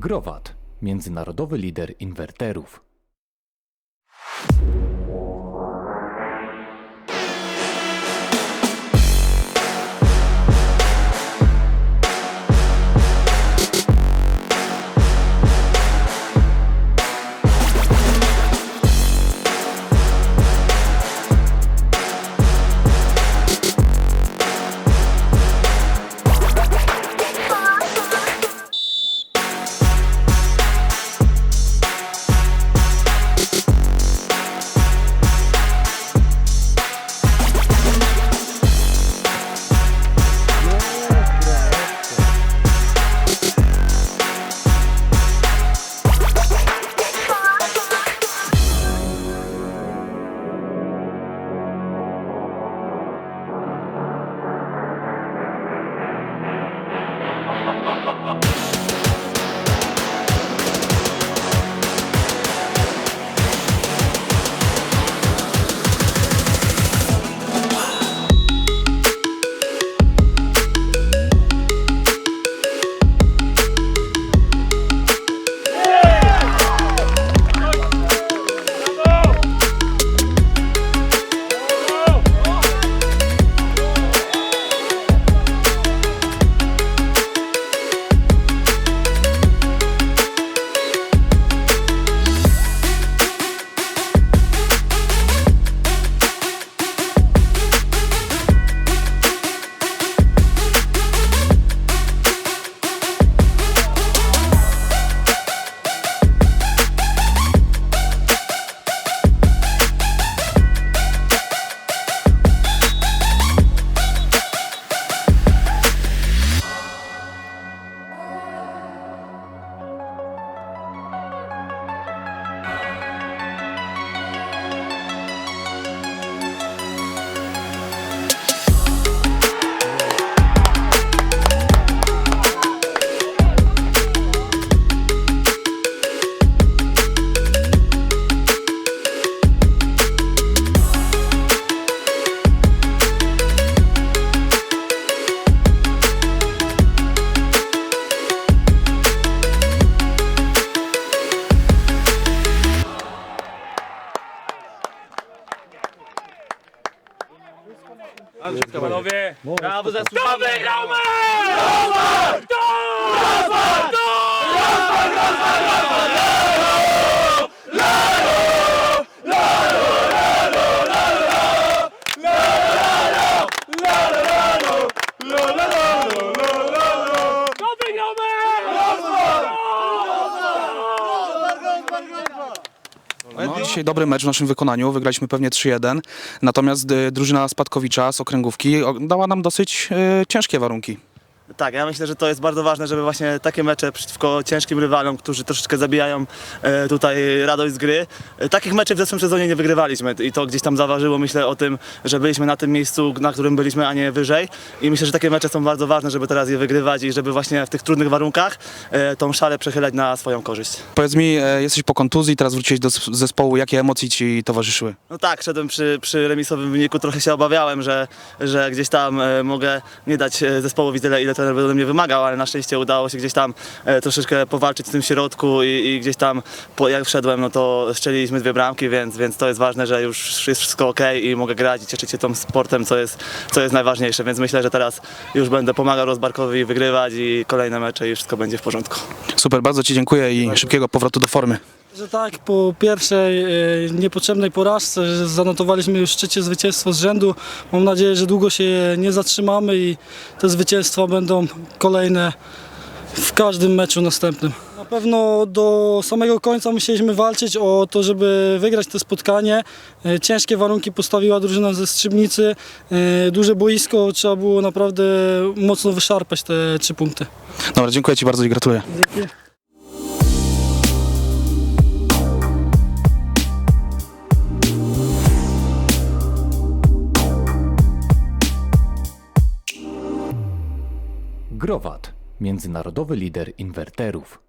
Growat, międzynarodowy lider inwerterów. Panowie, brawo za To wygramy! To No, dzisiaj dobry mecz w naszym wykonaniu, wygraliśmy pewnie 3-1, natomiast y, drużyna Spadkowicza z Okręgówki dała nam dosyć y, ciężkie warunki. Tak, ja myślę, że to jest bardzo ważne, żeby właśnie takie mecze przeciwko ciężkim rywalom, którzy troszeczkę zabijają e, tutaj radość z gry. E, takich meczów w zeszłym sezonie nie wygrywaliśmy i to gdzieś tam zaważyło, myślę o tym, że byliśmy na tym miejscu, na którym byliśmy, a nie wyżej. I myślę, że takie mecze są bardzo ważne, żeby teraz je wygrywać i żeby właśnie w tych trudnych warunkach e, tą szalę przechylać na swoją korzyść. Powiedz mi, e, jesteś po kontuzji, teraz wróciłeś do zespołu, jakie emocje ci towarzyszyły? No tak, szedłem przy, przy remisowym wyniku, trochę się obawiałem, że, że gdzieś tam e, mogę nie dać e, zespołowi tyle, ile trener ode mnie wymagał, ale na szczęście udało się gdzieś tam e, troszeczkę powalczyć w tym środku i, i gdzieś tam po, jak wszedłem, no to strzeliliśmy dwie bramki, więc, więc to jest ważne, że już jest wszystko ok i mogę grać i cieszyć się tym sportem, co jest, co jest najważniejsze, więc myślę, że teraz już będę pomagał Rozbarkowi wygrywać i kolejne mecze i wszystko będzie w porządku. Super, bardzo ci dziękuję i szybkiego powrotu do formy. Że tak, po pierwszej e, niepotrzebnej porażce zanotowaliśmy już trzecie zwycięstwo z rzędu. Mam nadzieję, że długo się nie zatrzymamy i te zwycięstwa będą kolejne w każdym meczu następnym. Na pewno do samego końca musieliśmy walczyć o to, żeby wygrać to spotkanie. E, Ciężkie warunki postawiła drużyna ze Strzybnicy. E, Duże boisko, trzeba było naprawdę mocno wyszarpać te trzy punkty. Dobra, dziękuję ci bardzo i gratuluję. Dzięki. Growat, międzynarodowy lider inwerterów.